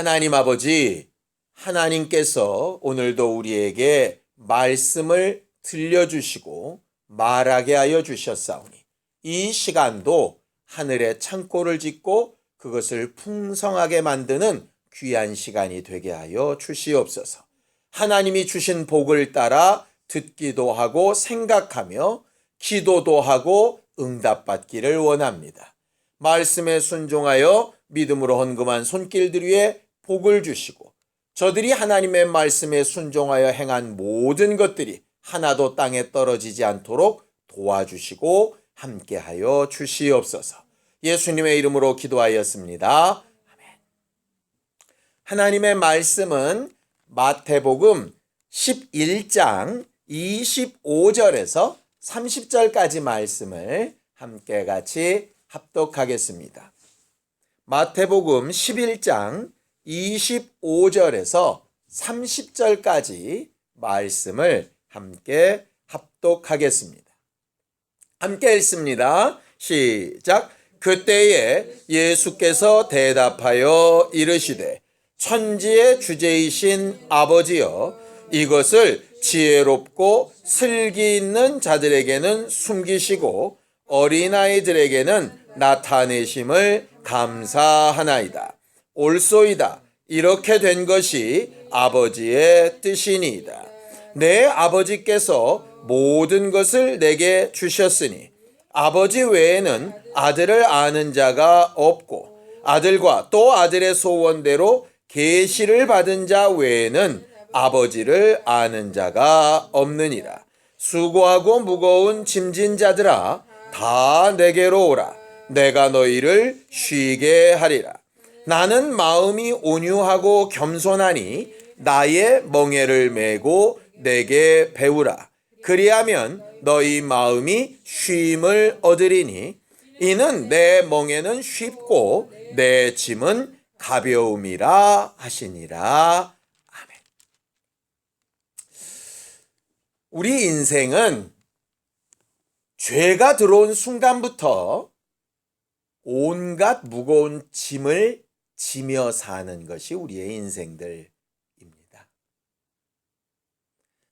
하나님 아버지, 하나님께서 오늘도 우리에게 말씀을 들려주시고 말하게 하여 주셨사오니 이 시간도 하늘의 창고를 짓고 그것을 풍성하게 만드는 귀한 시간이 되게 하여 주시옵소서. 하나님이 주신 복을 따라 듣기도 하고 생각하며 기도도 하고 응답받기를 원합니다. 말씀에 순종하여 믿음으로 헌금한 손길들 위에 복을 주시고 저들이 하나님의 말씀에 순종하여 행한 모든 것들이 하나도 땅에 떨어지지 않도록 도와주시고 함께하여 주시옵소서. 예수님의 이름으로 기도하였습니다. 아멘. 하나님의 말씀은 마태복음 11장 25절에서 30절까지 말씀을 함께 같이 합독하겠습니다. 마태복음 11장 25절에서 30절까지 말씀을 함께 합독하겠습니다. 함께 읽습니다. 시작. 그때에 예수께서 대답하여 이르시되 천지의 주제이신 아버지여 이것을 지혜롭고 슬기 있는 자들에게는 숨기시고 어린아이들에게는 나타내심을 감사하나이다. 옳소이다. 이렇게 된 것이 아버지의 뜻이니이다. 내 아버지께서 모든 것을 내게 주셨으니 아버지 외에는 아들을 아는 자가 없고 아들과 또 아들의 소원대로 계시를 받은 자 외에는 아버지를 아는 자가 없느니라. 수고하고 무거운 짐진 자들아 다 내게로 오라. 내가 너희를 쉬게 하리라. 나는 마음이 온유하고 겸손하니 나의 멍에를 메고 내게 배우라. 그리하면 너희 마음이 쉼을 얻으리니 이는 내 멍에는 쉽고 내 짐은 가벼움이라 하시니라. 아멘. 우리 인생은 죄가 들어온 순간부터 온갖 무거운 짐을 지며 사는 것이 우리의 인생들입니다.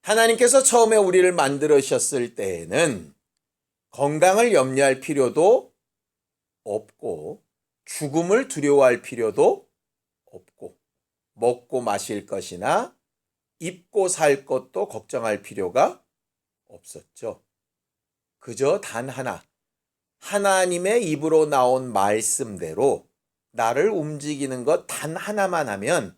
하나님께서 처음에 우리를 만들으셨을 때에는 건강을 염려할 필요도 없고 죽음을 두려워할 필요도 없고 먹고 마실 것이나 입고 살 것도 걱정할 필요가 없었죠. 그저 단 하나 하나님의 입으로 나온 말씀대로 나를 움직이는 것 단 하나만 하면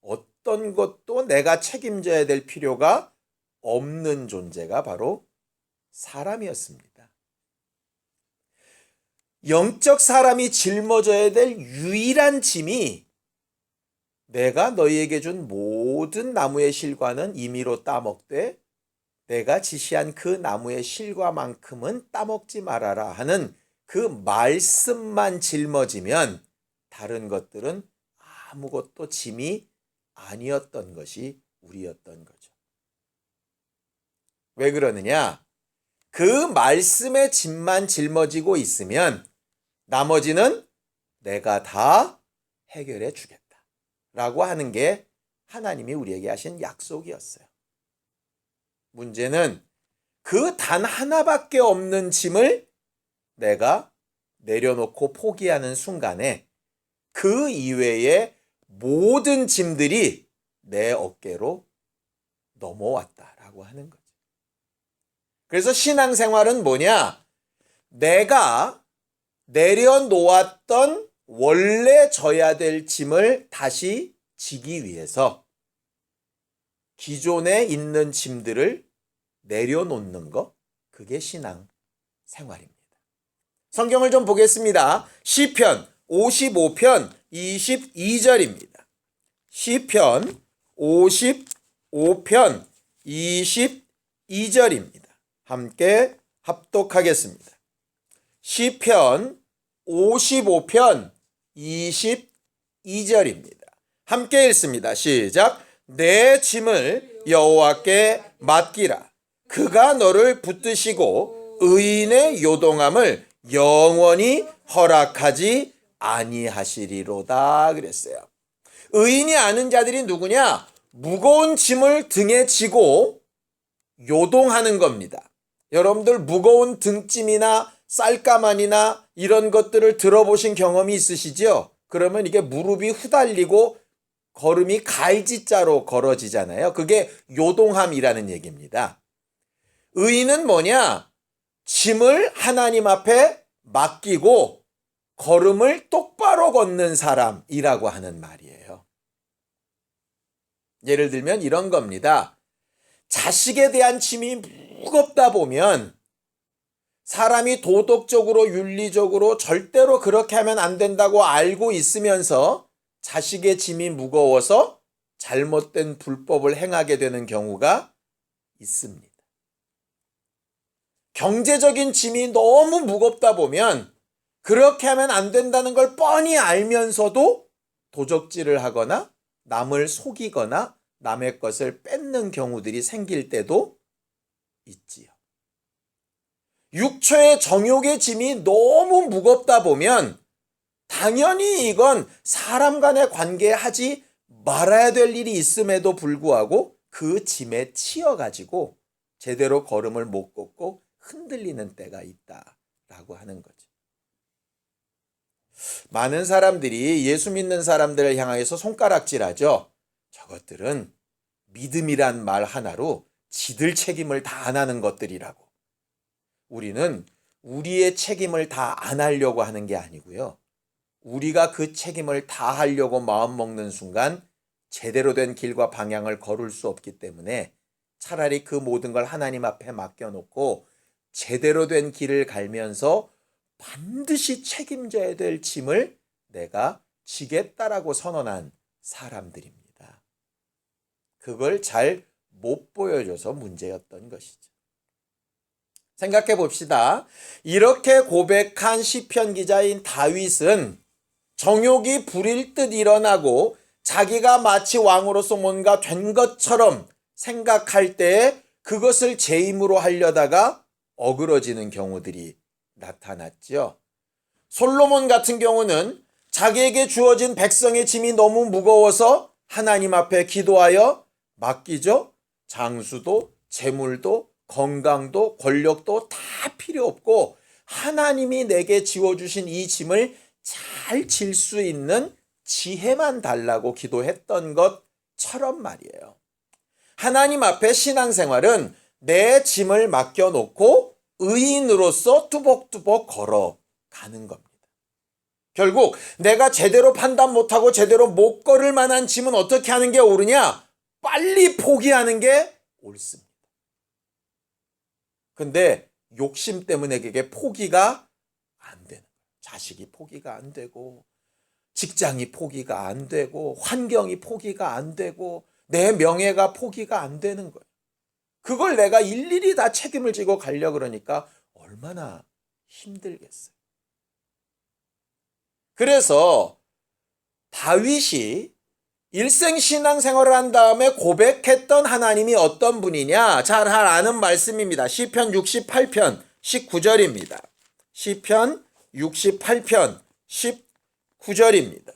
어떤 것도 내가 책임져야 될 필요가 없는 존재가 바로 사람이었습니다. 영적 사람이 짊어져야 될 유일한 짐이 내가 너희에게 준 모든 나무의 실과는 임의로 따먹되 내가 지시한 그 나무의 실과만큼은 따먹지 말아라 하는 그 말씀만 짊어지면 다른 것들은 아무것도 짐이 아니었던 것이 우리였던 거죠. 왜 그러느냐? 그 말씀의 짐만 짊어지고 있으면 나머지는 내가 다 해결해 주겠다. 라고 하는 게 하나님이 우리에게 하신 약속이었어요. 문제는 그 단 하나밖에 없는 짐을 내가 내려놓고 포기하는 순간에 그 이외의 모든 짐들이 내 어깨로 넘어왔다라고 하는 거죠. 그래서 신앙생활은 뭐냐? 내가 내려놓았던 원래 져야 될 짐을 다시 지기 위해서 기존에 있는 짐들을 내려놓는 거, 그게 신앙 생활입니다. 성경을 좀 보겠습니다. 시편 55편 22절입니다. 시편 55편 22절입니다. 함께 합독하겠습니다. 시편 55편 22절입니다. 함께 읽습니다. 시작. 내 짐을 여호와께 맡기라. 그가 너를 붙드시고 의인의 요동함을 영원히 허락하지 아니하시리로다 그랬어요. 의인이 아는 자들이 누구냐? 무거운 짐을 등에 지고 요동하는 겁니다. 여러분들 무거운 등짐이나 쌀가만이나 이런 것들을 들어보신 경험이 있으시죠? 그러면 이게 무릎이 후달리고 걸음이 갈지자로 걸어지잖아요. 그게 요동함이라는 얘기입니다. 의인은 뭐냐? 짐을 하나님 앞에 맡기고 걸음을 똑바로 걷는 사람이라고 하는 말이에요. 예를 들면 이런 겁니다. 자식에 대한 짐이 무겁다 보면 사람이 도덕적으로 윤리적으로 절대로 그렇게 하면 안 된다고 알고 있으면서 자식의 짐이 무거워서 잘못된 불법을 행하게 되는 경우가 있습니다. 경제적인 짐이 너무 무겁다 보면 그렇게 하면 안 된다는 걸 뻔히 알면서도 도적질을 하거나 남을 속이거나 남의 것을 뺏는 경우들이 생길 때도 있지요. 육초의 정욕의 짐이 너무 무겁다 보면 당연히 이건 사람 간의 관계에 하지 말아야 될 일이 있음에도 불구하고 그 짐에 치여가지고 제대로 걸음을 못 걷고 흔들리는 때가 있다라고 하는 거죠. 많은 사람들이 예수 믿는 사람들을 향하여서 손가락질하죠. 저것들은 믿음이란 말 하나로 지들 책임을 다 안 하는 것들이라고. 우리는 우리의 책임을 다 안 하려고 하는 게 아니고요. 우리가 그 책임을 다 하려고 마음 먹는 순간 제대로 된 길과 방향을 걸을 수 없기 때문에 차라리 그 모든 걸 하나님 앞에 맡겨놓고 제대로 된 길을 갈면서 반드시 책임져야 될 짐을 내가 지겠다라고 선언한 사람들입니다. 그걸 잘 못 보여줘서 문제였던 것이죠. 생각해 봅시다. 이렇게 고백한 시편 기자인 다윗은 정욕이 불일 듯 일어나고 자기가 마치 왕으로서 뭔가 된 것처럼 생각할 때 그것을 제 힘으로 하려다가 어그러지는 경우들이 나타났죠. 솔로몬 같은 경우는 자기에게 주어진 백성의 짐이 너무 무거워서 하나님 앞에 기도하여 맡기죠. 장수도 재물도 건강도 권력도 다 필요 없고 하나님이 내게 지워주신 이 짐을 잘 질 수 있는 지혜만 달라고 기도했던 것처럼 말이에요. 하나님 앞에 신앙생활은 내 짐을 맡겨놓고 의인으로서 뚜벅뚜벅 걸어가는 겁니다. 결국 내가 제대로 판단 못하고 제대로 못 걸을 만한 짐은 어떻게 하는 게 옳으냐? 빨리 포기하는 게 옳습니다. 근데 욕심 때문에 그게 포기가 안 되는 거예요. 자식이 포기가 안 되고 직장이 포기가 안 되고 환경이 포기가 안 되고 내 명예가 포기가 안 되는 거예요. 그걸 내가 일일이 다 책임을 지고 가려 그러니까 얼마나 힘들겠어요. 그래서 다윗이 일생 신앙 생활을 한 다음에 고백했던 하나님이 어떤 분이냐? 잘 아는 말씀입니다. 시편 68편 19절입니다. 시편 68편 19절입니다.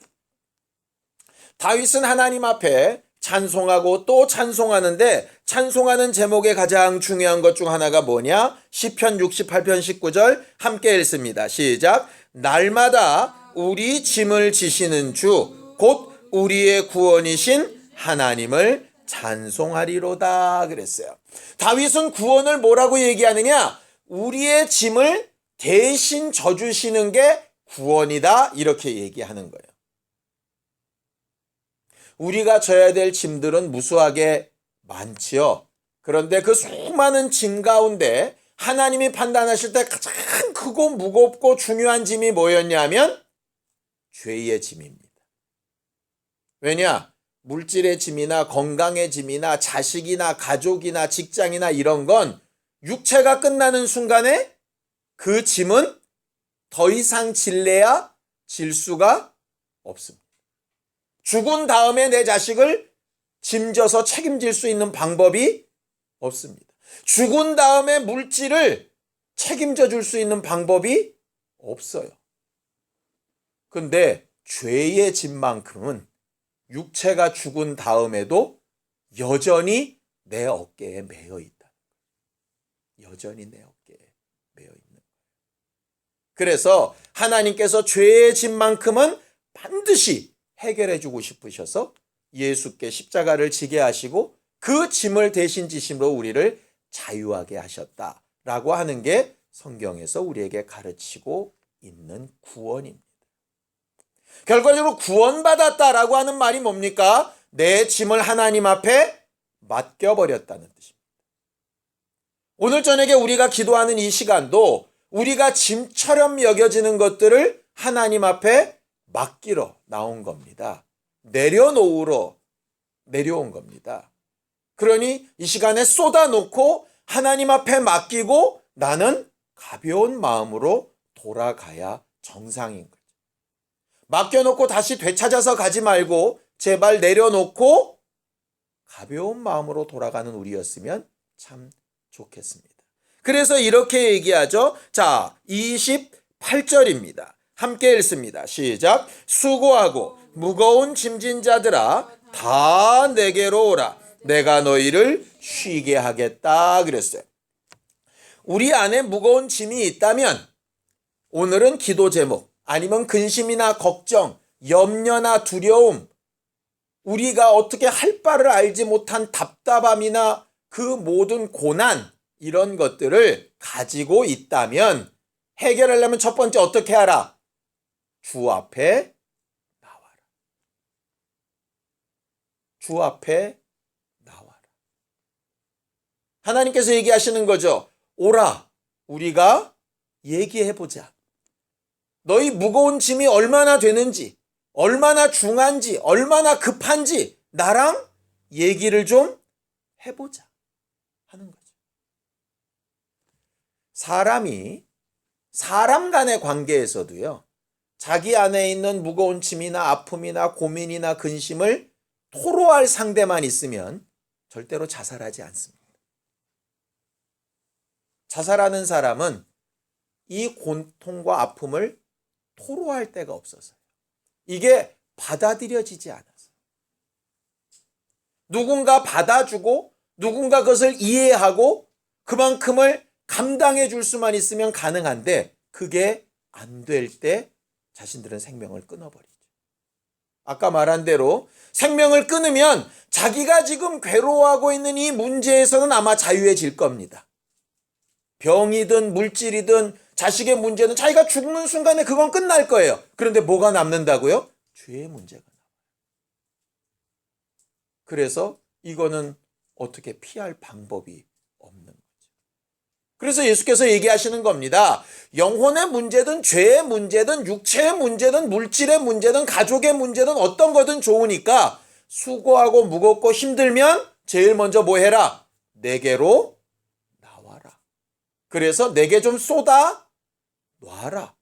다윗은 하나님 앞에 찬송하고 또 찬송하는데 찬송하는 제목의 가장 중요한 것 중 하나가 뭐냐? 시편 68편 19절 함께 읽습니다. 시작. 날마다 우리 짐을 지시는 주 곧 우리의 구원이신 하나님을 찬송하리로다 그랬어요. 다윗은 구원을 뭐라고 얘기하느냐? 우리의 짐을 대신 져주시는 게 구원이다 이렇게 얘기하는 거예요. 우리가 져야 될 짐들은 무수하게 많지요. 그런데 그 수많은 짐 가운데 하나님이 판단하실 때 가장 크고 무겁고 중요한 짐이 뭐였냐면 죄의 짐입니다. 왜냐? 물질의 짐이나 건강의 짐이나 자식이나 가족이나 직장이나 이런 건 육체가 끝나는 순간에 그 짐은 더 이상 질래야 질 수가 없습니다. 죽은 다음에 내 자식을 짐져서 책임질 수 있는 방법이 없습니다. 죽은 다음에 물질을 책임져 줄 수 있는 방법이 없어요. 근데 죄의 짐만큼은 육체가 죽은 다음에도 여전히 내 어깨에 매여 있다. 여전히 내 어깨에 매여 있는. 그래서 하나님께서 죄의 짐만큼은 반드시 해결해 주고 싶으셔서 예수께 십자가를 지게 하시고 그 짐을 대신 지심으로 우리를 자유하게 하셨다라고 하는 게 성경에서 우리에게 가르치고 있는 구원입니다. 결과적으로 구원받았다라고 하는 말이 뭡니까? 내 짐을 하나님 앞에 맡겨버렸다는 뜻입니다. 오늘 저녁에 우리가 기도하는 이 시간도 우리가 짐처럼 여겨지는 것들을 하나님 앞에 맡기러 나온 겁니다. 내려놓으러 내려온 겁니다. 그러니 이 시간에 쏟아놓고 하나님 앞에 맡기고 나는 가벼운 마음으로 돌아가야 정상인 거죠. 맡겨놓고 다시 되찾아서 가지 말고 제발 내려놓고 가벼운 마음으로 돌아가는 우리였으면 참 좋겠습니다. 그래서 이렇게 얘기하죠. 자, 28절입니다. 함께 읽습니다. 시작. 수고하고 무거운 짐진 자들아 다 내게로 오라. 내가 너희를 쉬게 하겠다 그랬어요. 우리 안에 무거운 짐이 있다면 오늘은 기도 제목 아니면 근심이나 걱정, 염려나 두려움, 우리가 어떻게 할 바를 알지 못한 답답함이나 그 모든 고난 이런 것들을 가지고 있다면 해결하려면 첫 번째 어떻게 하라? 주 앞에 나와라. 주 앞에 나와라. 하나님께서 얘기하시는 거죠. 오라. 우리가 얘기해 보자. 너희 무거운 짐이 얼마나 되는지, 얼마나 중한지, 얼마나 급한지 나랑 얘기를 좀 해보자 하는 거죠. 사람이 사람 간의 관계에서도요, 자기 안에 있는 무거운 짐이나 아픔이나 고민이나 근심을 토로할 상대만 있으면 절대로 자살하지 않습니다. 자살하는 사람은 이 고통과 아픔을 토로할 데가 없어서요. 이게 받아들여지지 않아서. 누군가 받아주고 누군가 그것을 이해하고 그만큼을 감당해 줄 수만 있으면 가능한데 그게 안 될 때 자신들은 생명을 끊어버리죠. 아까 말한 대로 생명을 끊으면 자기가 지금 괴로워하고 있는 이 문제에서는 아마 자유해질 겁니다. 병이든 물질이든 자식의 문제는 자기가 죽는 순간에 그건 끝날 거예요. 그런데 뭐가 남는다고요? 죄의 문제가 나와요. 그래서 이거는 어떻게 피할 방법이. 그래서 예수께서 얘기하시는 겁니다. 영혼의 문제든 죄의 문제든 육체의 문제든 물질의 문제든 가족의 문제든 어떤 거든 좋으니까 수고하고 무겁고 힘들면 제일 먼저 뭐 해라? 내게로 나와라. 그래서 내게 좀 쏟아 놔라.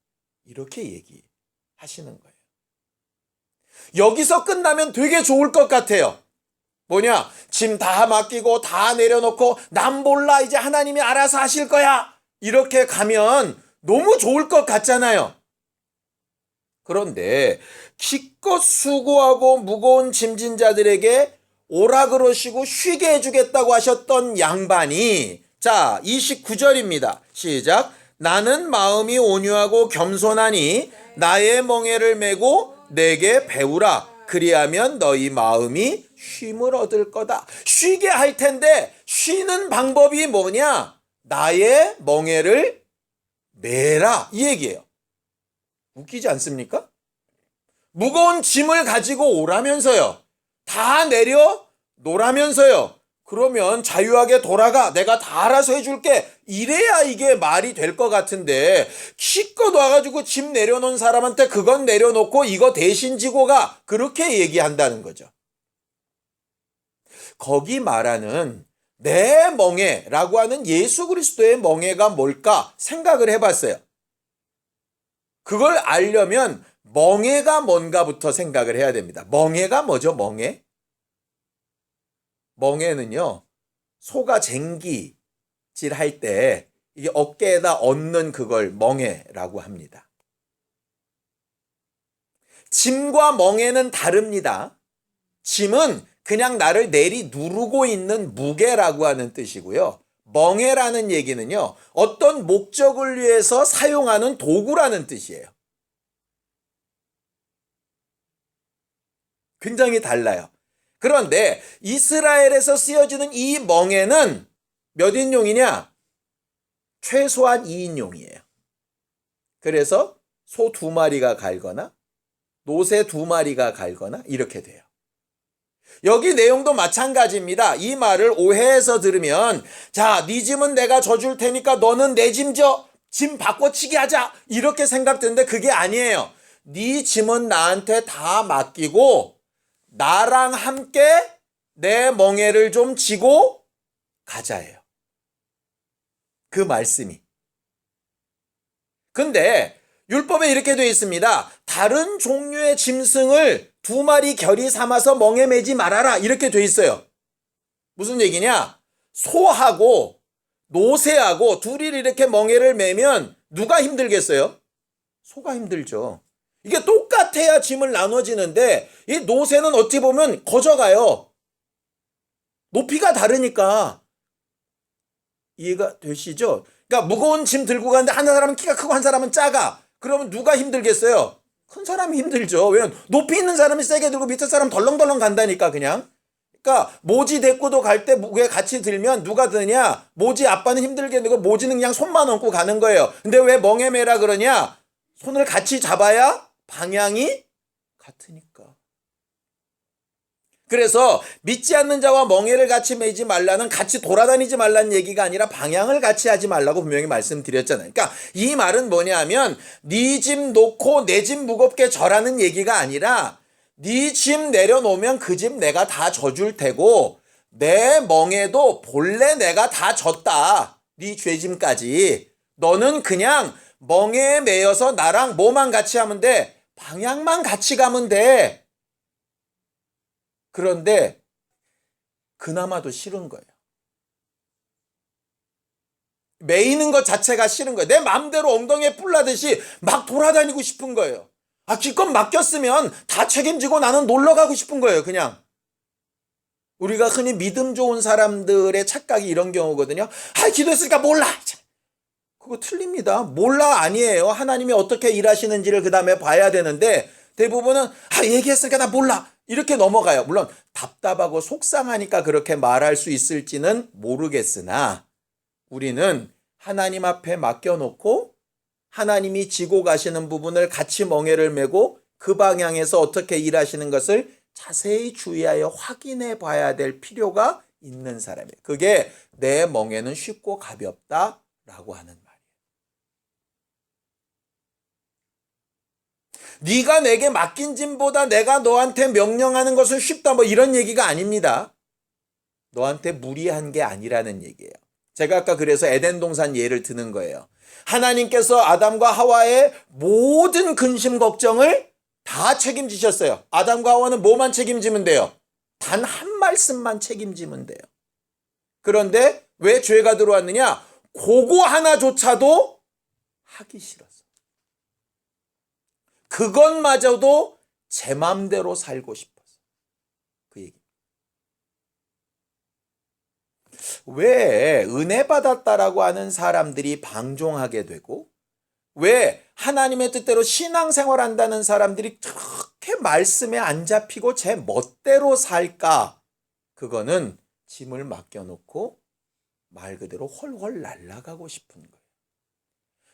이렇게 얘기하시는 거예요. 여기서 끝나면 되게 좋을 것 같아요. 뭐냐? 짐 다 맡기고 다 내려놓고 난 몰라 이제 하나님이 알아서 하실 거야. 이렇게 가면 너무 좋을 것 같잖아요. 그런데 기껏 수고하고 무거운 짐진 자들에게 오라 그러시고 쉬게 해주겠다고 하셨던 양반이 자 29절입니다. 시작 나는 마음이 온유하고 겸손하니 나의 멍에를 메고 내게 배우라 그리하면 너희 마음이 쉼을 얻을 거다. 쉬게 할 텐데 쉬는 방법이 뭐냐? 나의 멍에를 매라 이 얘기예요. 웃기지 않습니까? 무거운 짐을 가지고 오라면서요. 다 내려 놓으라면서요. 그러면 자유하게 돌아가. 내가 다 알아서 해줄게. 이래야 이게 말이 될 것 같은데, 기껏 와가지고 짐 내려놓은 사람한테 그건 내려놓고 이거 대신 지고 가. 그렇게 얘기한다는 거죠. 거기 말하는 내 멍에라고 하는 예수 그리스도의 멍에가 뭘까 생각을 해봤어요. 그걸 알려면 멍에가 뭔가부터 생각을 해야 됩니다. 멍에가 뭐죠? 멍에? 멍에는요, 소가 쟁기질 할 때 이게 어깨에다 얹는 그걸 멍에라고 합니다. 짐과 멍에는 다릅니다. 짐은 그냥 나를 내리 누르고 있는 무게라고 하는 뜻이고요. 멍해라는 얘기는요, 어떤 목적을 위해서 사용하는 도구라는 뜻이에요. 굉장히 달라요. 그런데 이스라엘에서 쓰여지는 이 멍에는 몇 인용이냐? 최소한 2인용이에요. 그래서 소 두 마리가 갈거나 노새 두 마리가 갈거나 이렇게 돼요. 여기 내용도 마찬가지입니다. 이 말을 오해해서 들으면 자, 네 짐은 내가 져줄 테니까 너는 내 짐 져. 짐 바꿔치기 하자. 이렇게 생각되는데 그게 아니에요. 네 짐은 나한테 다 맡기고 나랑 함께 내 멍에를 좀 지고 가자예요. 그 말씀이. 근데 율법에 이렇게 되어 있습니다. 다른 종류의 짐승을 두 마리 결이 삼아서 멍에 매지 말아라. 이렇게 되어 있어요. 무슨 얘기냐? 소하고 노새하고 둘이 이렇게 멍에를 매면 누가 힘들겠어요? 소가 힘들죠. 이게 똑같아야 짐을 나눠지는데 이 노새는 어찌 보면 거져가요. 높이가 다르니까 이해가 되시죠? 그러니까 무거운 짐 들고 가는데 한 사람은 키가 크고 한 사람은 작아. 그러면 누가 힘들겠어요? 큰 사람이 힘들죠. 왜냐면 높이 있는 사람이 세게 들고 밑에 사람 덜렁덜렁 간다니까 그냥. 그러니까 모지 데리고도 갈 때 무게 같이 들면 누가 드냐? 모지 아빠는 힘들게 되고 모지는 그냥 손만 얹고 가는 거예요. 근데 왜 멍에 매라 그러냐? 손을 같이 잡아야 방향이 같으니까. 그래서 믿지 않는 자와 멍에를 같이 매지 말라는 같이 돌아다니지 말라는 얘기가 아니라 방향을 같이 하지 말라고 분명히 말씀드렸잖아요. 그러니까 이 말은 뭐냐면 네짐 놓고 내짐 무겁게 절하는 얘기가 아니라 네짐 내려놓으면 그짐 내가 다 져줄 테고 내 멍에도 본래 내가 다 졌다. 네 죄짐까지. 너는 그냥 멍에에 매여서 나랑 뭐만 같이 하면 돼. 방향만 같이 가면 돼. 그런데 그나마도 싫은 거예요. 매이는 것 자체가 싫은 거예요. 내 마음대로 엉덩이에 뿔나듯이 막 돌아다니고 싶은 거예요. 아, 기껏 맡겼으면 다 책임지고 나는 놀러 가고 싶은 거예요, 그냥. 우리가 흔히 믿음 좋은 사람들의 착각이 이런 경우거든요. 아, 기도했으니까 몰라. 그거 틀립니다. 몰라 아니에요. 하나님이 어떻게 일하시는지를 그 다음에 봐야 되는데 대부분은 아, 얘기했으니까 나 몰라. 이렇게 넘어가요. 물론 답답하고 속상하니까 그렇게 말할 수 있을지는 모르겠으나 우리는 하나님 앞에 맡겨놓고 하나님이 지고 가시는 부분을 같이 멍에를 메고 그 방향에서 어떻게 일하시는 것을 자세히 주의하여 확인해 봐야 될 필요가 있는 사람이에요. 그게 내 멍에는 쉽고 가볍다라고 하는 말이에요. 네가 내게 맡긴 짐보다 내가 너한테 명령하는 것은 쉽다 뭐 이런 얘기가 아닙니다. 너한테 무리한 게 아니라는 얘기예요. 제가 아까 그래서 에덴 동산 예를 드는 거예요. 하나님께서 아담과 하와의 모든 근심 걱정을 다 책임지셨어요. 아담과 하와는 뭐만 책임지면 돼요? 단 한 말씀만 책임지면 돼요. 그런데 왜 죄가 들어왔느냐? 그거 하나조차도 하기 싫었어. 그것마저도 제 맘대로 살고 싶어서. 그 얘기. 왜 은혜 받았다라고 하는 사람들이 방종하게 되고 왜 하나님의 뜻대로 신앙생활 한다는 사람들이 그렇게 말씀에 안 잡히고 제 멋대로 살까? 그거는 짐을 맡겨놓고 말 그대로 헐헐 날아가고 싶은 거예요.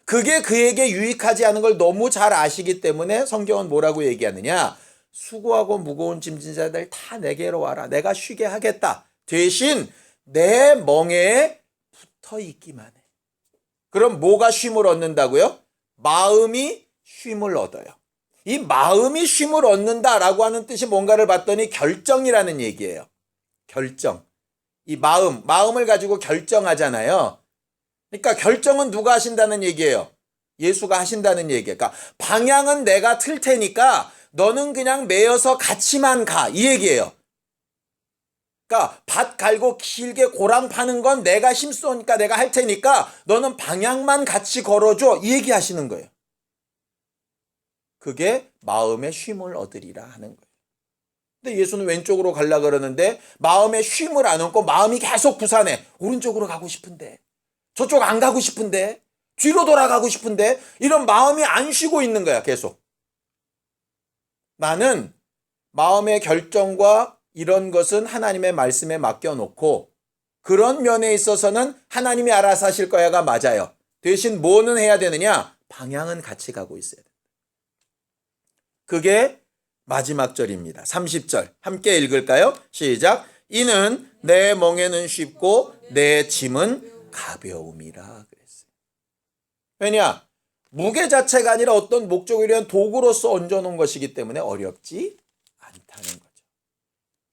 그게 그에게 유익하지 않은 걸 너무 잘 아시기 때문에 성경은 뭐라고 얘기하느냐? 수고하고 무거운 짐진 자들 다 내게로 와라. 내가 쉬게 하겠다. 대신 내 멍에에 붙어 있기만 해. 그럼 뭐가 쉼을 얻는다고요? 마음이 쉼을 얻어요. 이 마음이 쉼을 얻는다라고 하는 뜻이 뭔가를 봤더니 결정이라는 얘기예요. 결정. 이 마음, 마음을 가지고 결정하잖아요. 그러니까 결정은 누가 하신다는 얘기예요? 예수가 하신다는 얘기예요. 그러니까 방향은 내가 틀 테니까 너는 그냥 매여서 같이만 가. 이 얘기예요. 그러니까 밭 갈고 길게 고랑 파는 건 내가 힘쓰니까 내가 할 테니까 너는 방향만 같이 걸어줘. 이 얘기 하시는 거예요. 그게 마음의 쉼을 얻으리라 하는 거예요. 근데 예수는 왼쪽으로 가려 그러는데 마음에 쉼을 안 얻고 마음이 계속 부산해. 오른쪽으로 가고 싶은데. 저쪽 안 가고 싶은데. 뒤로 돌아가고 싶은데. 이런 마음이 안 쉬고 있는 거야, 계속. 나는 마음의 결정과 이런 것은 하나님의 말씀에 맡겨놓고 그런 면에 있어서는 하나님이 알아서 하실 거야가 맞아요. 대신 뭐는 해야 되느냐? 방향은 같이 가고 있어야 돼. 그게 마지막 절입니다. 30절. 함께 읽을까요? 시작. 이는 내 멍에는 쉽고 내 짐은 가벼움이라 그랬어요. 왜냐? 무게 자체가 아니라 어떤 목적을 위한 도구로서 얹어놓은 것이기 때문에 어렵지 않다는 거죠.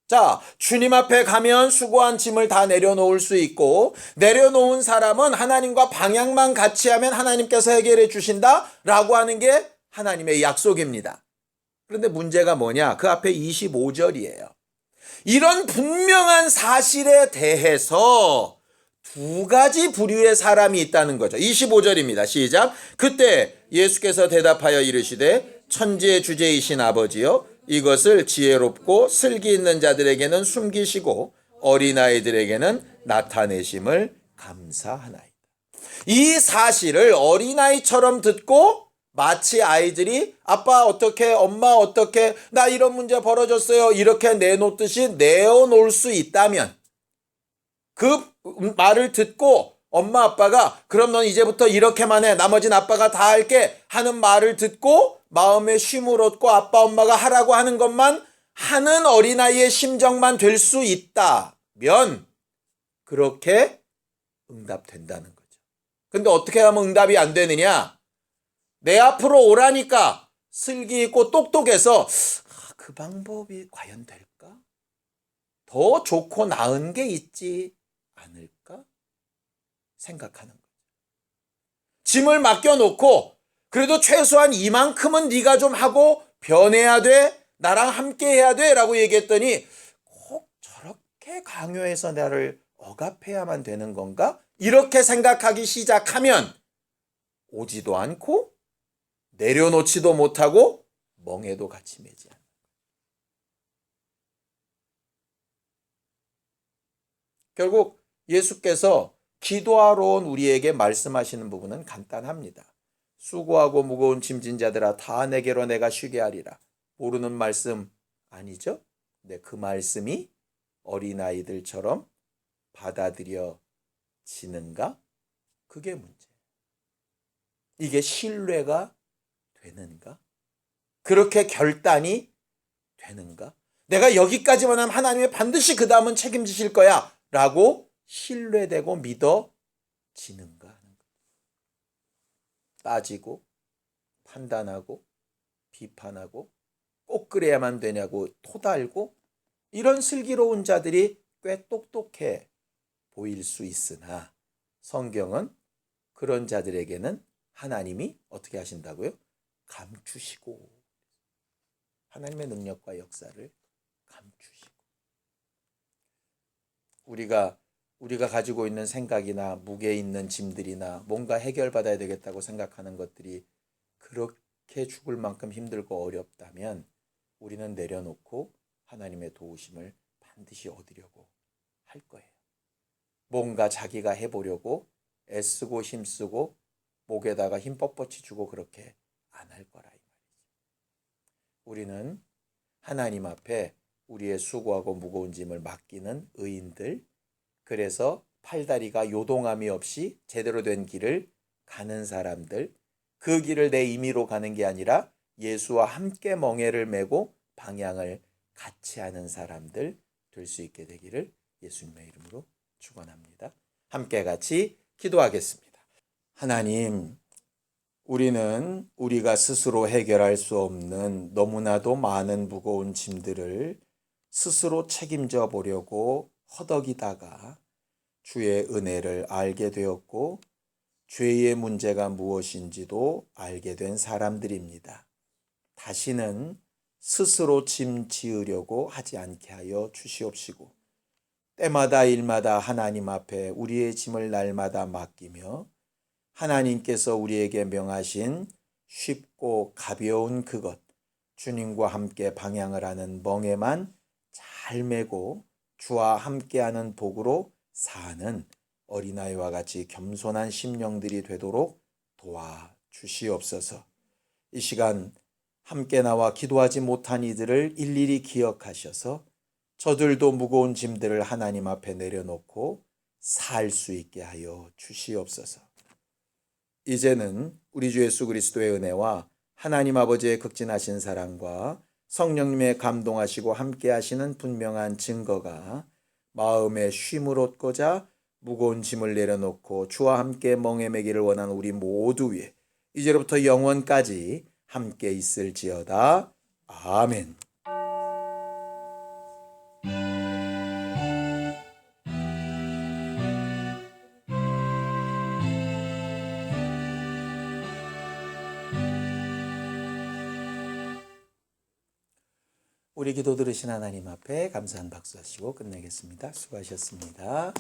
자, 주님 앞에 가면 수고한 짐을 다 내려놓을 수 있고, 내려놓은 사람은 하나님과 방향만 같이 하면 하나님께서 해결해 주신다? 라고 하는 게 하나님의 약속입니다. 그런데 문제가 뭐냐? 그 앞에 25절이에요. 이런 분명한 사실에 대해서 두 가지 부류의 사람이 있다는 거죠. 25절입니다. 시작. 그때 예수께서 대답하여 이르시되 천지의 주제이신 아버지여 이것을 지혜롭고 슬기 있는 자들에게는 숨기시고 어린아이들에게는 나타내심을 감사하나이다. 이 사실을 어린아이처럼 듣고 마치 아이들이 아빠 어떻게 엄마 어떻게 나 이런 문제 벌어졌어요 이렇게 내놓듯이 내어놓을 수 있다면 그 말을 듣고 엄마 아빠가 그럼 넌 이제부터 이렇게만 해 나머지는 아빠가 다 할게 하는 말을 듣고 마음에 쉼을 얻고 아빠 엄마가 하라고 하는 것만 하는 어린아이의 심정만 될 수 있다면 그렇게 응답된다는 거죠. 근데 어떻게 하면 응답이 안 되느냐? 내 앞으로 오라니까 슬기 있고 똑똑해서 아, 그 방법이 과연 될까? 더 좋고 나은 게 있지 않을까? 생각하는 거죠. 짐을 맡겨놓고 그래도 최소한 이만큼은 네가 좀 하고 변해야 돼. 나랑 함께 해야 돼. 라고 얘기했더니 꼭 저렇게 강요해서 나를 억압해야만 되는 건가? 이렇게 생각하기 시작하면 오지도 않고 내려놓지도 못하고 멍에도 같이 매지 않는 결국 예수께서 기도하러 온 우리에게 말씀하시는 부분은 간단합니다. 수고하고 무거운 짐진 자들아 다 내게로 내가 쉬게 하리라. 모르는 말씀 아니죠? 네, 그 말씀이 어린아이들처럼 받아들여지는가? 그게 문제. 이게 신뢰가 되는가? 그렇게 결단이 되는가? 내가 여기까지만 하면 하나님이 반드시 그 다음은 책임지실 거야. 라고 신뢰되고 믿어지는가 하는 것. 따지고, 판단하고, 비판하고, 꼭 그래야만 되냐고 토달고, 이런 슬기로운 자들이 꽤 똑똑해 보일 수 있으나, 성경은 그런 자들에게는 하나님이 어떻게 하신다고요? 감추시고 하나님의 능력과 역사를 감추시고 우리가 우리가 가지고 있는 생각이나 무게 있는 짐들이나 뭔가 해결받아야 되겠다고 생각하는 것들이 그렇게 죽을 만큼 힘들고 어렵다면 우리는 내려놓고 하나님의 도우심을 반드시 얻으려고 할 거예요. 뭔가 자기가 해보려고 애쓰고 힘쓰고 목에다가 힘 뻣뻣이 주고 그렇게 안 할 거라 이 말이지. 우리는 하나님 앞에 우리의 수고하고 무거운 짐을 맡기는 의인들, 그래서 팔다리가 요동함이 없이 제대로 된 길을 가는 사람들, 그 길을 내 임의로 가는 게 아니라 예수와 함께 멍에를 메고 방향을 같이 하는 사람들 될 수 있게 되기를 예수님의 이름으로 축원합니다. 함께 같이 기도하겠습니다. 하나님, 우리는 우리가 스스로 해결할 수 없는 너무나도 많은 무거운 짐들을 스스로 책임져 보려고 허덕이다가 주의 은혜를 알게 되었고 죄의 문제가 무엇인지도 알게 된 사람들입니다. 다시는 스스로 짐 지으려고 하지 않게 하여 주시옵시고 때마다 일마다 하나님 앞에 우리의 짐을 날마다 맡기며 하나님께서 우리에게 명하신 쉽고 가벼운 그것, 주님과 함께 방향을 하는 멍에만 잘 메고 주와 함께하는 복으로 사는 어린아이와 같이 겸손한 심령들이 되도록 도와 주시옵소서. 이 시간 함께 나와 기도하지 못한 이들을 일일이 기억하셔서 저들도 무거운 짐들을 하나님 앞에 내려놓고 살 수 있게 하여 주시옵소서. 이제는 우리 주 예수 그리스도의 은혜와 하나님 아버지의 극진하신 사랑과 성령님의 감동하시고 함께 하시는 분명한 증거가 마음에 쉼을 얻고자 무거운 짐을 내려놓고 주와 함께 멍에 매기를 원하는 우리 모두 위에 이제로부터 영원까지 함께 있을지어다. 아멘. 기도 들으신 하나님 앞에 감사한 박수 하시고 끝내겠습니다. 수고하셨습니다.